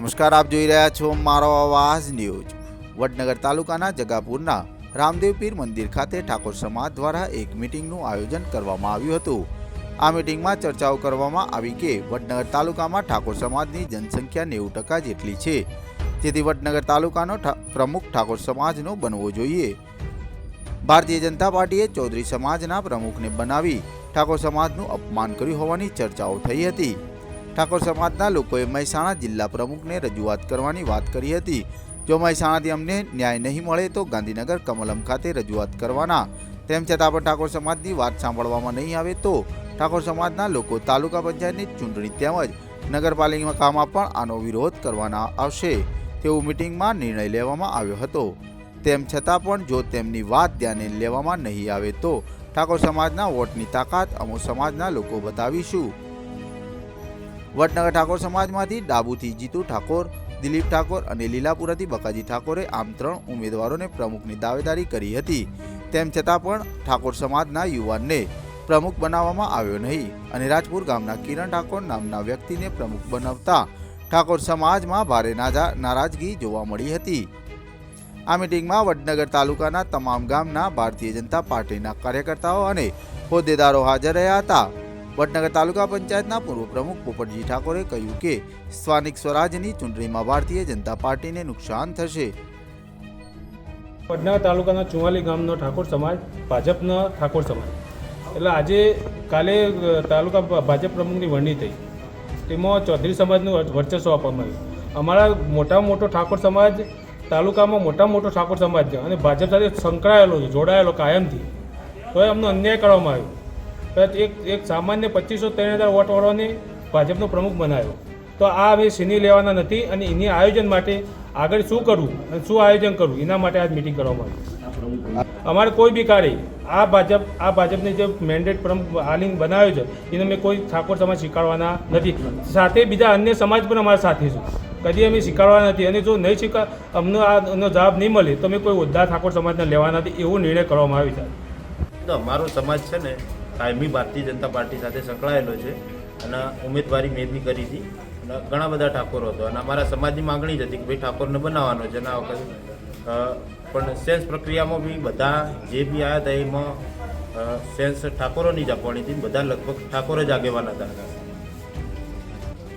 નમસ્કાર, આપ જોઈ રહ્યા છો મારો અવાજ ન્યૂઝ. વડનગર તાલુકાના જગાપુરના રામદેવ પીર મંદિર ખાતે ઠાકોર સમાજ દ્વારા એક મિટિંગનું આયોજન કરવામાં આવ્યું હતું. આ મિટિંગમાં ચર્ચાઓ કરવામાં આવી કે વડનગર તાલુકામાં ઠાકોર સમાજની જનસંખ્યા નેવું ટકા જેટલી છે. જેથી વડનગર તાલુકાનો પ્રમુખ ઠાકોર સમાજનો બનવો જોઈએ. ભારતીય જનતા પાર્ટીએ ચૌધરી સમાજના પ્રમુખને બનાવી ઠાકોર સમાજનું અપમાન કર્યું હોવાની ચર્ચાઓ થઈ હતી. ઠાકોર સમાજના લોકોએ મહેસાણા જિલ્લા પ્રમુખને રજૂઆત કરવાની વાત કરી હતી. જો મહેસાણાથી અમને ન્યાય નહીં મળે તો ગાંધીનગર કમલમ ખાતે રજૂઆત કરવાના. તેમ છતાં પણ ઠાકોર સમાજની વાત સાંભળવામાં નહીં આવે તો ઠાકોર સમાજના લોકો તાલુકા પંચાયતની ચૂંટણી તેમજ નગરપાલિકામાં પણ આનો વિરોધ કરવાના આવશે તેવું મિટિંગમાં નિર્ણય લેવામાં આવ્યો હતો. તેમ છતાં પણ જો તેમની વાત ધ્યાને લેવામાં નહીં આવે તો ઠાકોર સમાજના વોટની તાકાત અમુક સમાજના લોકો બતાવીશું. વડનગર ઠાકોર સમાજમાંથી ડાબુથી જીતુ ઠાકોર, દિલીપ ઠાકોર અને લીલાપુરાથી બકાજી ઠાકોરે આમ ત્રણ ઉમેદવારોને પ્રમુખની દાવેદારી કરી હતી. તેમ છતાં પણ ઠાકોર સમાજના યુવાનને પ્રમુખ બનાવવામાં આવ્યો નહીં અને રાજપુર ગામના કિરણ ઠાકોર નામના વ્યક્તિને પ્રમુખ બનાવતા ઠાકોર સમાજમાં ભારે નારાજગી જોવા મળી હતી. આ મિટિંગમાં વડનગર તાલુકાના તમામ ગામના ભારતીય જનતા પાર્ટીના કાર્યકર્તાઓ અને હોદ્દેદારો હાજર રહ્યા હતા. વડનગર તાલુકા પંચાયતના પૂર્વ પ્રમુખ પોપટજી ઠાકોરે કહ્યું કે સ્થાનિક સ્વરાજની ચૂંટણીમાં ભારતીય જનતા પાર્ટીને નુકસાન થશે. વડનગર તાલુકાના ચુવાલી ગામનો ઠાકોર સમાજ, ભાજપનો ઠાકોર સમાજ. એટલે આજે કાલે તાલુકા ભાજપ પ્રમુખની વરણી થઈ. તેમાં ચૌધરી સમાજનું વર્ચસ્વ આપવામાં આવ્યું. અમારા મોટા મોટો ઠાકોર સમાજ તાલુકામાં મોટા મોટો ઠાકોર સમાજ છે અને ભાજપ સાથે સંકળાયેલો છે, જોડાયેલો, કાયમથી. તો એમનો અન્યાય કરવામાં આવ્યો. તો એક એક સામાન્ય પચીસો ત્રણ હજાર વોટવાળાને ભાજપનો પ્રમુખ બનાવ્યો. તો આ અમે સીની લેવાના નથી અને એની આયોજન માટે આગળ શું કરવું અને શું આયોજન કરવું, એના માટે આજ મિટિંગ કરવામાં આવી. અમારે કોઈ બી કાર્ય, આ ભાજપ, આ ભાજપને જે મેન્ડેટ પ્રમુખ આલિંગ બનાવ્યો છે, એને અમે કોઈ ઠાકોર સમાજ સ્વીકારવાના નથી. સાથે બીજા અન્ય સમાજ પણ અમારા સાથે છે. કદી અમે સ્વીકારવાના નથી. અને જો નહીં સ્વીકાર અમને આનો જવાબ નહીં મળે, તો અમે કોઈ ઉદ્ધાર ઠાકોર સમાજને લેવાના નથી. એવો નિર્ણય કરવામાં આવ્યો છે. અમારો સમાજ છે ને કાયમી ભારતીય જનતા પાર્ટી સાથે સંકળાયેલો છે અને ઉમેદવારી મેં બી કરી હતી. અને ઘણા બધા ઠાકોરો હતો. અને અમારા સમાજની માંગણી જ હતી કે ભાઈ ઠાકોરને બનાવવાનો છે. અને આ વખતે પણ સેન્સ પ્રક્રિયામાં બી બધા જે બી આવ્યા હતા એમાં સેન્સ ઠાકોરોની જ આપવાની હતી. બધા લગભગ ઠાકોર જ આગેવાન હતા.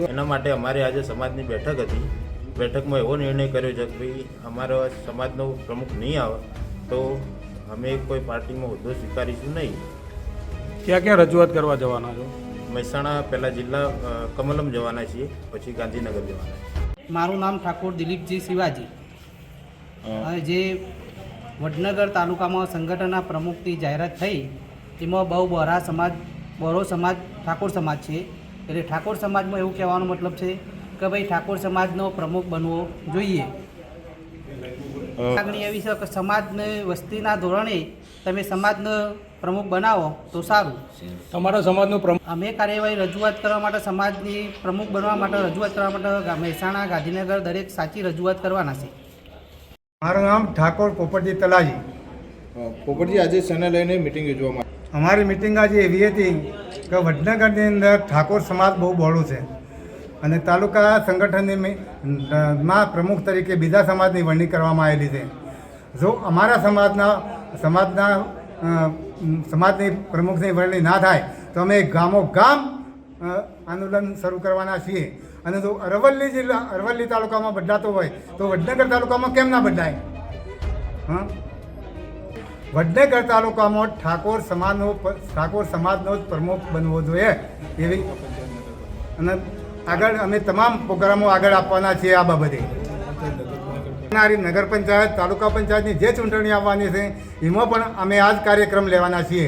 એના માટે અમારે આજે સમાજની બેઠક હતી. બેઠકમાં એવો નિર્ણય કર્યો છે કે ભાઈ અમારો સમાજનો પ્રમુખ નહીં આવે તો અમે કોઈ પાર્ટીમાં હોદ્દો સ્વીકારીશું નહીં. ક્યાં ક્યાં રજૂઆત કરવા જવાના છો? મહેસાણા પહેલાં જિલ્લા કમલમ જવાના છીએ પછી ગાંધીનગર જવાના છીએ. મારું નામ ઠાકોર દિલીપજી શિવાજી. અને જે વડનગર તાલુકામાં સંગઠનના પ્રમુખની જાહેરાત થઈ એમાં બહુ બોરા સમાજ બોરો સમાજ ઠાકોર સમાજ છે. એટલે ઠાકોર સમાજમાં એવું કહેવાનો મતલબ છે કે ભાઈ ઠાકોર સમાજનો પ્રમુખ બનવો જોઈએ. લાગણી એવી છે કે સમાજને વસ્તીના ધોરણે તમે સમાજનો પ્રમુખ બનાવો તો સારું. તમારા સમાજનો પ્રમુખ અમે કાર્યવાહી રજૂઆત કરવા માટે સમાજની પ્રમુખ બનવા માટે રજૂઆત કરવા માટે મહેસાણા ગાંધીનગર દરેક સાચી રજૂઆત કરવાના છે. મારું નામ ઠાકોર પોપટજી તલાજી. પોપટજી આજે શને લઈને મિટિંગ યોજવામાં? અમારી મિટિંગ આજે એવી હતી કે વડનગરની અંદર ઠાકોર સમાજ બહુ બહોળું છે. અને તાલુકા સંગઠનની માં પ્રમુખ તરીકે બીજા સમાજની વરણી કરવામાં આવેલી છે. જો અમારા સમાજના સમાજના સમાજની પ્રમુખની વરણી ના થાય, તો અમે ગામો ગામ આંદોલન શરૂ કરવાના છીએ. અને જો અરવલ્લી જિલ્લા, અરવલ્લી તાલુકામાં બદલાતો હોય, તો વડનગર તાલુકામાં કેમ ના બદલાય? હા? વડનગર તાલુકામાં ઠાકોર સમાજનો ઠાકોર સમાજનો જ પ્રમુખ બનવો જોઈએ એવી અને આગળ અમે તમામ પ્રોગ્રામો આગળ આપવાના છીએ આ બાબતે. આવનારી નગર પંચાયત, તાલુકા પંચાયતની જે ચૂંટણી આવવાની છે, એમાં પણ અમે આ જ કાર્યક્રમ લેવાના છીએ.